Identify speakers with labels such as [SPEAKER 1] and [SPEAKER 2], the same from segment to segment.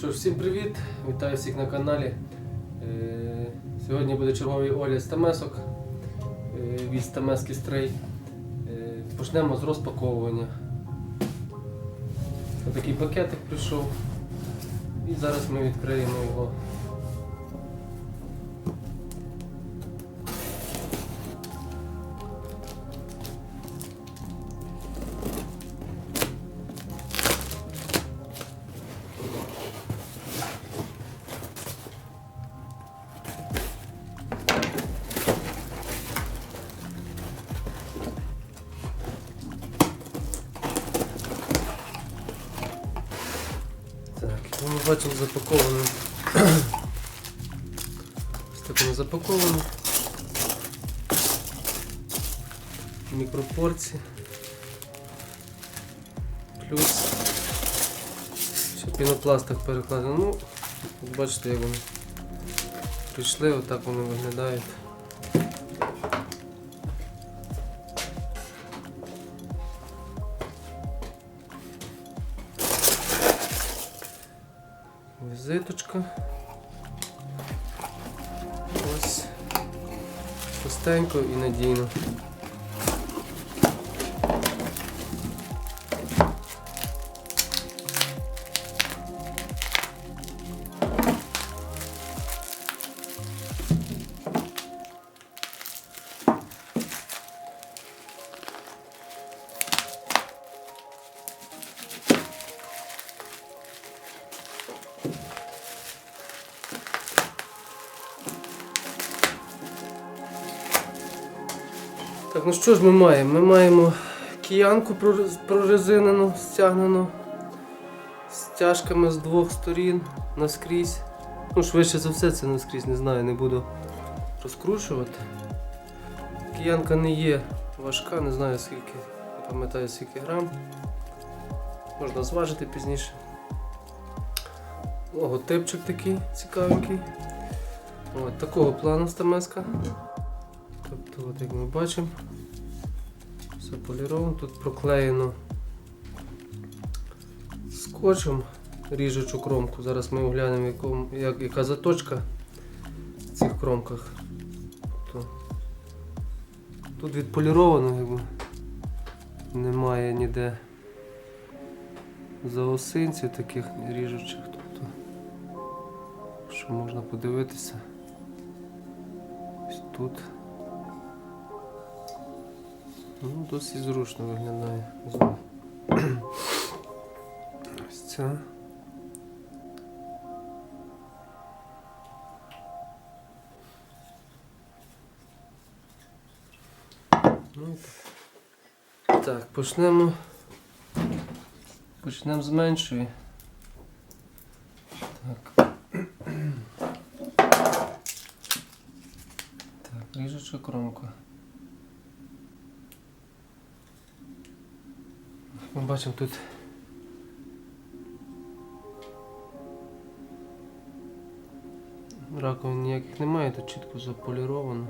[SPEAKER 1] Що ж, всім привіт! Вітаю всіх на каналі. Е, Сьогодні буде черговий огляд стамесок е, від Стамески Стрей. Е, Почнемо з розпаковування. Ось такий пакетик прийшов. І зараз ми відкриємо його. Бачимо запаковано. Ось так воно запаковано. Мікропорції. Плюс ще пінопластик перекладено. Ну, бачите, як вони прийшли, отак вони виглядають. Візиточка. Ось. Пустенько і надійно. Так, ну що ж ми маємо? Ми маємо киянку прорезинену, стягнену стяжками з двох сторін наскрізь. Ну, швидше за все це наскрізь, не знаю, не буду розкручувати. Киянка не є важка, не знаю скільки, не пам'ятаю скільки грам. Можна зважити пізніше. Логотипчик такий цікавенький. От, такого плану стамеска. От як ми бачимо, все поліровано, тут проклеєно скотчем ріжучу кромку. Зараз ми оглянемо, як, яка заточка в цих кромках. Тут відполіровано, якби немає ніде заосинців таких ріжучих. Тобто, що можна подивитися. Ось тут. Ну, досить зручно виглядає. Знову. Ось ця. Ну, так, почнемо. Почнемо з меншої. Так. Так, ріжуча кромка. Бачимо тут раковин ніяких немає, тут чітко заполіровано.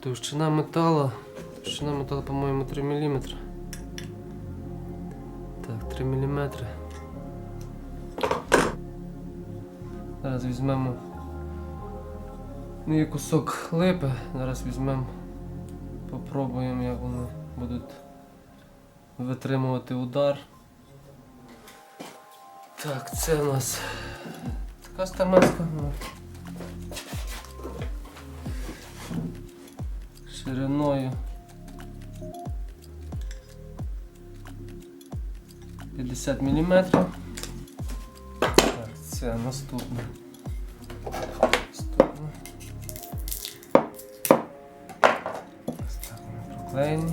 [SPEAKER 1] Товщина металу, товщина металу, по-моєму, 3 мм. Так, 3 мм. Зараз візьмемо ну, є кусок липи, зараз візьмемо Попробуємо, як вони будуть витримувати удар. Так, це у нас така стамеска. Шириною 50 мм. Так, це наступне. Наступне. Ось так проклеєні.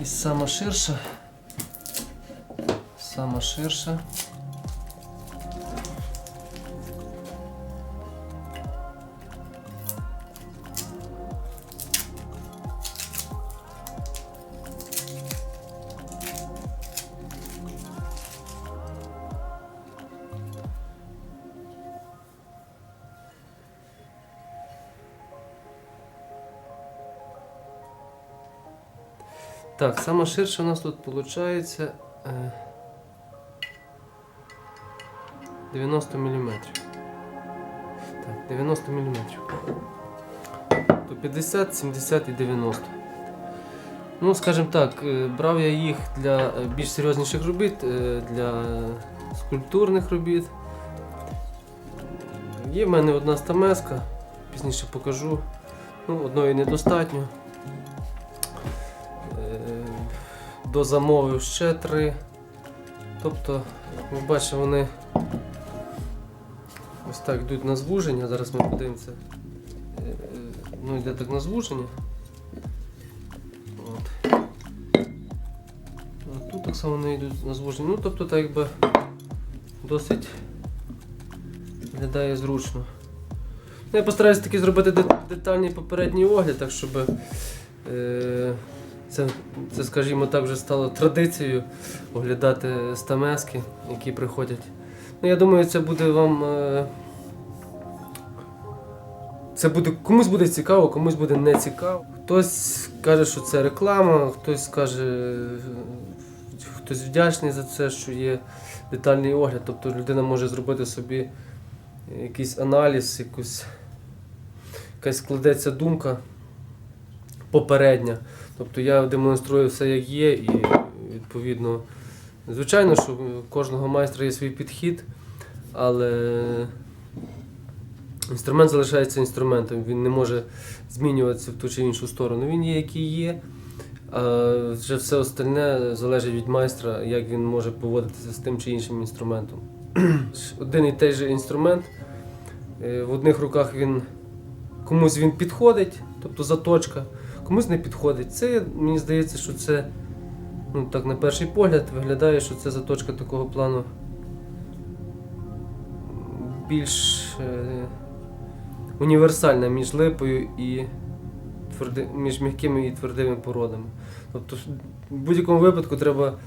[SPEAKER 1] І сама ширша. Сама ширша. Так, сама ширша у нас тут виходить е, 90 мм. Так, 90 мм. То 50, 70 і 90. Ну, скажімо так, е, брав я їх для е, більш серйозніших робіт, е, для скульптурних робіт. Є в мене одна стамеска, пізніше покажу. Ну, одної недостатньо. Дозамовив ще три. Тобто, як ми бачимо, вони ось так йдуть на звуження. Зараз ми подивимося. Е, Ну, йде так на звуження. От. А тут так само вони йдуть на звуження. Ну, тобто, так якби досить виглядає зручно. Ну, я постараюся таки зробити детальний попередній огляд, так щоб е, це, це, скажімо так, вже стало традицією оглядати стамески, які приходять. Ну, я думаю, це буде вам. Е, це буде комусь буде цікаво, комусь буде не цікаво. Хтось каже, що це реклама, хтось каже, хтось вдячний за це, що є детальний огляд. Тобто людина може зробити собі якийсь аналіз, якусь, якась складеться думка попередня. Тобто я демонструю все як є, і відповідно, звичайно, що у кожного майстра є свій підхід, але інструмент залишається інструментом, він не може змінюватися в ту чи іншу сторону. Він є, який є. А вже все остальне залежить від майстра, як він може поводитися з тим чи іншим інструментом. Один і той же інструмент. е, В одних руках він комусь він підходить, тобто заточка, комусь не підходить. Це мені здається, що це ну, так на перший погляд виглядає, що це заточка такого плану більш е, універсальна між липою і тверди, між м'якими і твердими породами. Тобто в будь-якому випадку треба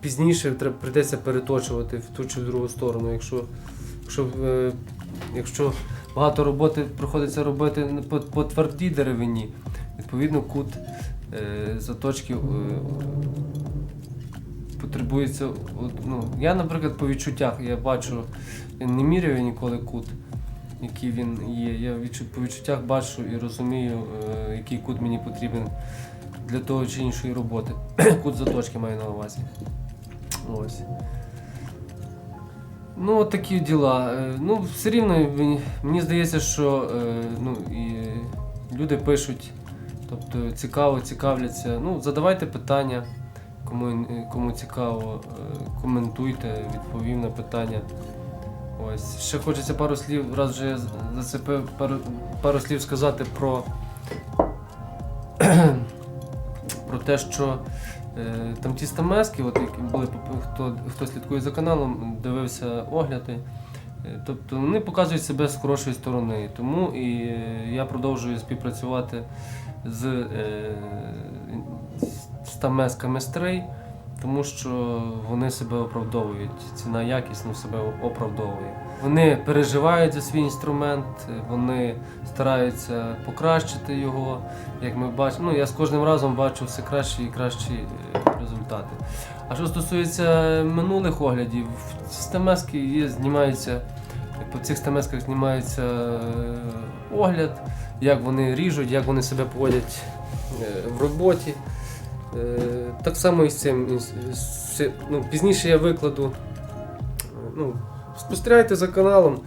[SPEAKER 1] пізніше треба, прийдеться переточувати в ту чи в другу сторону. Якщо, якщо, е, якщо багато роботи приходиться робити по, по твердій деревині, відповідно кут е, заточки е, потребується. от, Ну, я, наприклад, по відчуттях я бачу, я не міряю ніколи кут, який він є. Я по відчуттях бачу і розумію, е, який кут мені потрібен для того чи іншої роботи. кут заточки маю на увазі. Ось. Ну, от такі діла. Ну, все рівно мені, мені здається, що ну, і люди пишуть, тобто цікаво, цікавляться. Ну, задавайте питання, кому, кому цікаво, е, коментуйте, відповім на питання. Ось. Ще хочеться пару слів, раз вже я зацепив пару, пару слів сказати про, про те, що Е, Там ті стамески, от які були хто, хто слідкує за каналом, дивився огляди. Е, Тобто вони показують себе з хорошої сторони. Тому і е, я продовжую співпрацювати з е, стамесками стрей, тому що вони себе оправдовують. Ціна якісно себе оправдовує. Вони переживають за свій інструмент, вони стараються покращити його. Як ми бачимо, ну я з кожним разом бачу все кращі і кращі е, результати. А що стосується минулих оглядів, стамески є, знімаються, по цих стамесках знімається е, огляд, як вони ріжуть, як вони себе поводять е, в роботі. Е, Так само і з цим. Ну, пізніше я викладу. е, Ну, спостерігайте за каналом,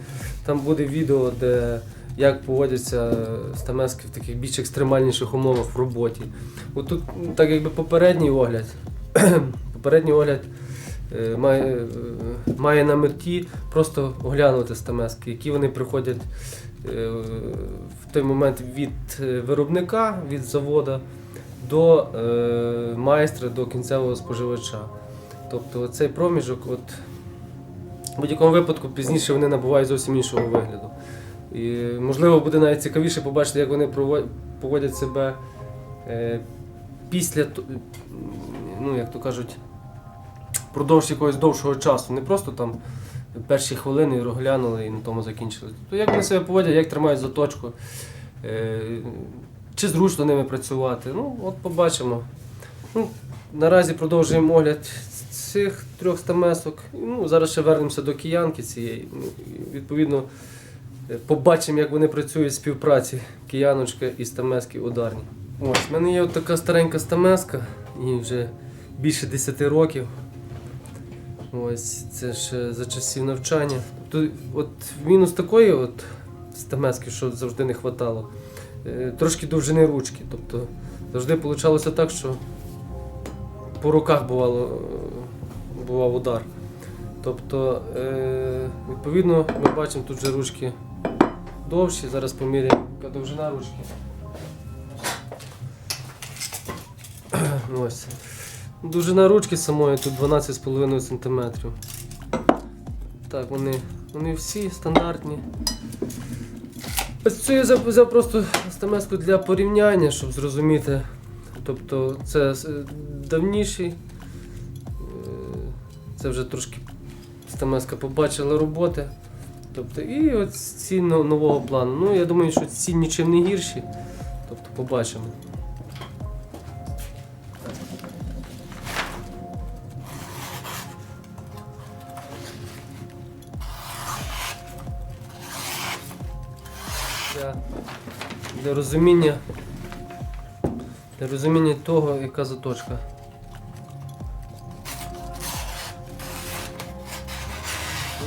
[SPEAKER 1] там буде відео, де як поводяться стамески в таких більш екстремальніших умовах в роботі. От тут, так якби попередній огляд. попередній огляд має, має на меті просто оглянути стамески, які вони приходять в той момент від е, виробника, від заводу до е, майстра, до кінцевого споживача. Тобто цей проміжок, от, в будь-якому випадку пізніше вони набувають зовсім іншого вигляду. І можливо буде навіть цікавіше побачити, як вони поводять себе е, після, ну як то кажуть, впродовж якогось довшого часу. Не просто там перші хвилини розглянули і на тому закінчили. Тобто як вони себе поводять, як тримають заточку, е, чи зручно ними працювати. Ну, от побачимо. Ну, наразі продовжуємо огляд цих трьох стамесок. Ну, зараз ще вернемося до киянки цієї. Ну, відповідно, е, побачимо, як вони працюють в співпраці кияночка і стамески ударні. Ось, в мене є от така старенька стамеска, їй вже більше 10 років. Ось це ще за часів навчання. Тобто, от мінус такої от стамески, що завжди не вистачало, трошки довжини ручки. Тобто завжди вийшло так, що по руках бувало, е, бував удар. Тобто, е, відповідно, ми бачимо тут вже ручки довші. Зараз поміряємо, яка довжина ручки. Ось. Довжина ручки самої тут 12,5 см. Так, вони, вони всі стандартні. Ось цю я взяв, просто стамеску для порівняння, щоб зрозуміти. Тобто це е, давніший. е, Це вже трошки стамеска побачила роботи. Тобто, і от ці нового плану. Ну, я думаю, що ці нічим не гірші. Тобто побачимо. Для розуміння для розуміння того, яка заточка.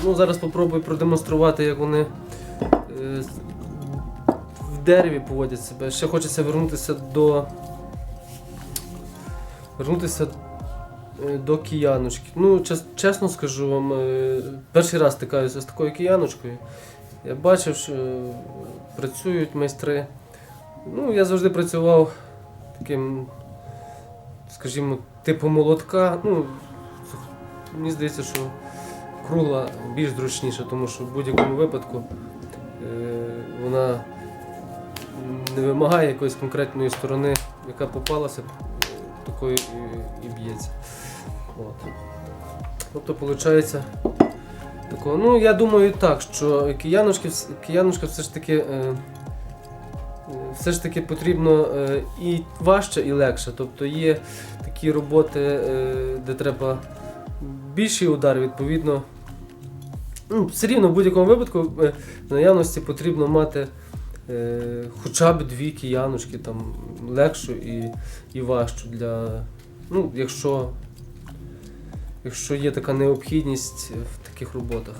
[SPEAKER 1] Ну, зараз спробую продемонструвати, як вони е, в дереві поводять себе. Ще хочеться вернутися до. Вернутися е, до кияночки. Ну, чес- чесно скажу вам, е, перший раз стикаюся з такою кияночкою. Я бачив, що працюють майстри. Ну, я завжди працював таким, скажімо, типу молотка. Ну, мені здається, що кругла більш зручніша, тому що в будь-якому випадку е, вона не вимагає якоїсь конкретної сторони, яка попалася, е, такою і, б'ється. От. Тобто, виходить, такого. Ну, я думаю так, що кияночка все ж таки. Все ж таки потрібно е, і важче, і легше. Тобто є такі роботи, е, де треба більший удар, відповідно. Ну, все рівно в будь-якому випадку е, в наявності потрібно мати хоча б дві кияночки, там, легшу і, і важчу для. Ну, якщо, якщо є така необхідність в таких роботах.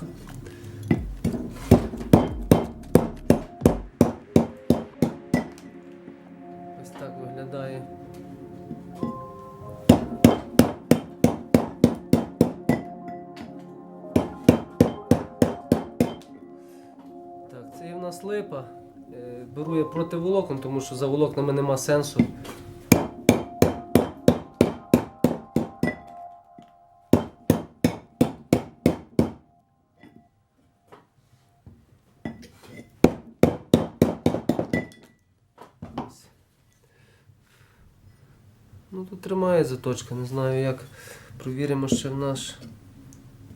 [SPEAKER 1] Виглядає. Так, це є в нас липа. Е, Беру я проти волокон, тому що за волокнами нема сенсу. Тримає заточка, не знаю як. Провіримо ще в наш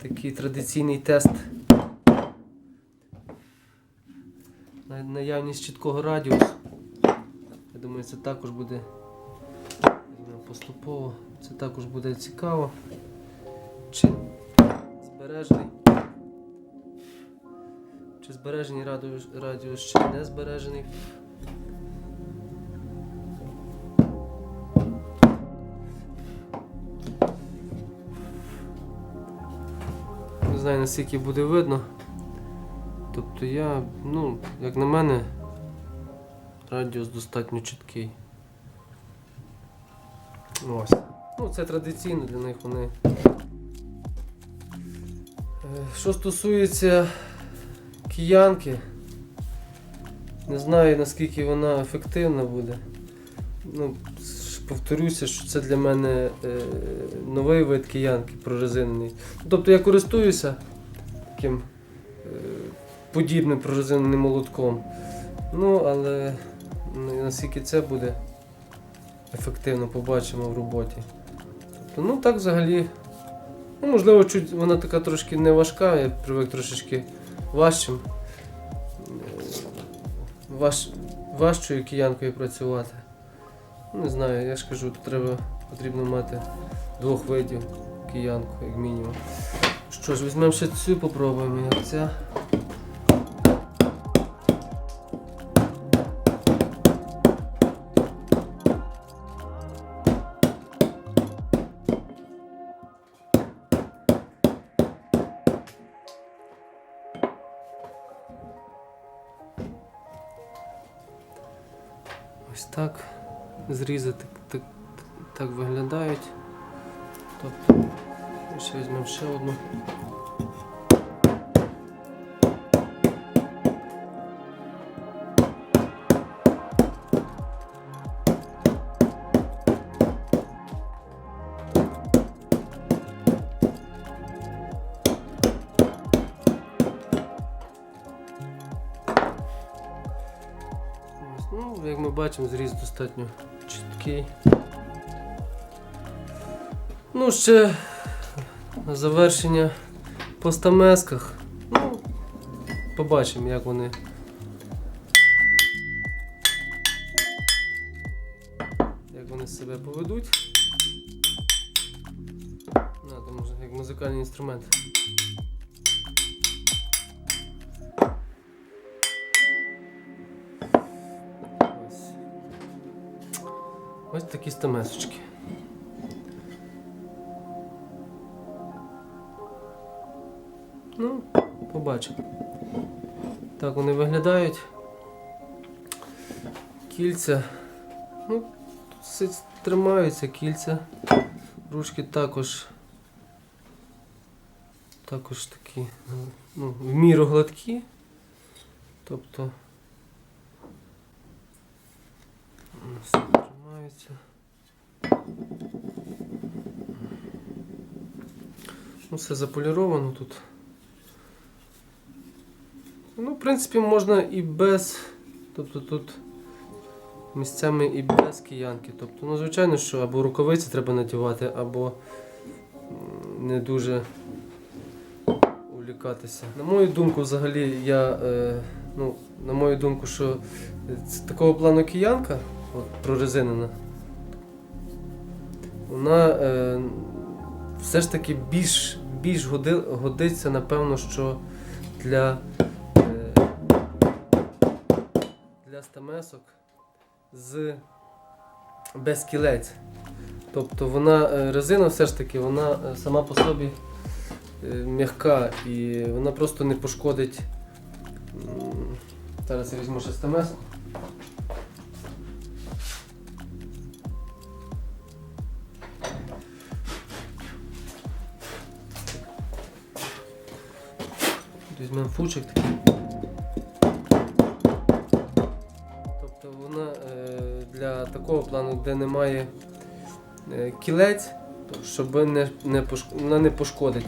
[SPEAKER 1] такий традиційний тест. На наявність чіткого радіусу. Я думаю, це також буде поступово. Це також буде цікаво. Чи збережений. Чи збережений радіус, радіус, чи не збережений. Наскільки буде видно. Тобто я, ну, як на мене, радіус достатньо чіткий. Ось. Ну, це традиційно для них вони. Е, Що стосується киянки, не знаю наскільки вона ефективна буде. Ну, повторюся, що це для мене е, новий вид киянки прорезинений. Тобто я користуюся таким е, подібним прорезиненим молотком. Ну, але наскільки це буде ефективно, побачимо в роботі. Тобто, ну так взагалі. Ну, можливо, чуть вона така трошки не важка, я привик трошечки важчим. е, Важ, важчою киянкою працювати. Не знаю, я ж кажу, треба потрібно мати двох видів киянку, як мінімум. Що ж, візьмемо ще цю, попробуємо, як ця. Ось так. Зрізи так, так, так виглядають. Тобто, ще візьмемо ще одну. Ну, як ми бачимо, зріз достатньо чіткий. Ну, ще завершення по стамесках. Ну, побачимо, як вони. Як вони себе поведуть. Надо, може, як музикальний інструмент. Ось. Ось такі стамесочки. Побачимо. Так вони виглядають. Кільця. Ну, все тримаються кільця. Ручки також. Також такі, ну, в міру гладкі. Тобто. Все тримаються. Ну, все заполіровано тут. В принципі, можна і без. Тобто тут місцями і без киянки. Тобто, ну, звичайно, що або рукавиці треба надівати, або не дуже увлікатися. На мою думку, взагалі, я. Е, ну, на мою думку, що це такого плану киянка, от, прорезинена, вона е, все ж таки більш, більш годи, годиться, напевно, що для, е, для стамесок з без кілець. Тобто вона е, резина все ж таки вона е, сама по собі е, м'яка і вона просто не пошкодить. Зараз я візьму ще стамеску. Візьмемо фучик такий. Такого плану, де немає е, кілець, щоб не, не вона не пошкодить.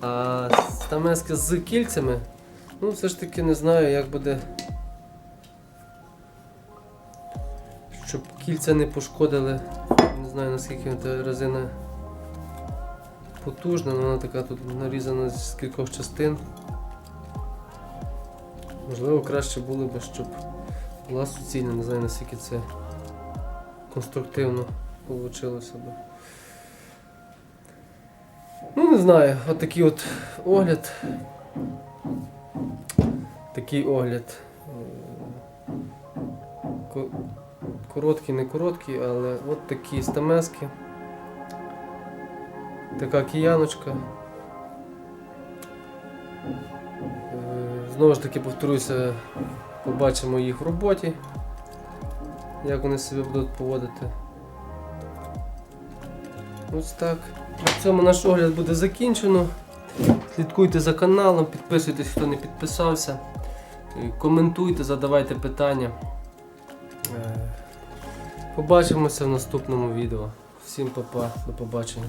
[SPEAKER 1] А стамески з кільцями, ну все ж таки не знаю, як буде. Щоб кільця не пошкодили. Не знаю наскільки резина потужна, але вона така тут нарізана з кількох частин. Можливо, краще було б, щоб була суцільна, не знаю наскільки це конструктивно вийшло б. Ну, не знаю, от от огляд. Такий огляд. Короткий, не короткий, але от такі стамески. Така кияночка. Е, Знову ж таки повторюся, побачимо їх в роботі, як вони себе будуть поводити. Ось так. На цьому наш огляд буде закінчено. Слідкуйте за каналом, підписуйтесь, хто не підписався. Коментуйте, задавайте питання. Е, Побачимося в наступному відео. Всім па-па, до побачення.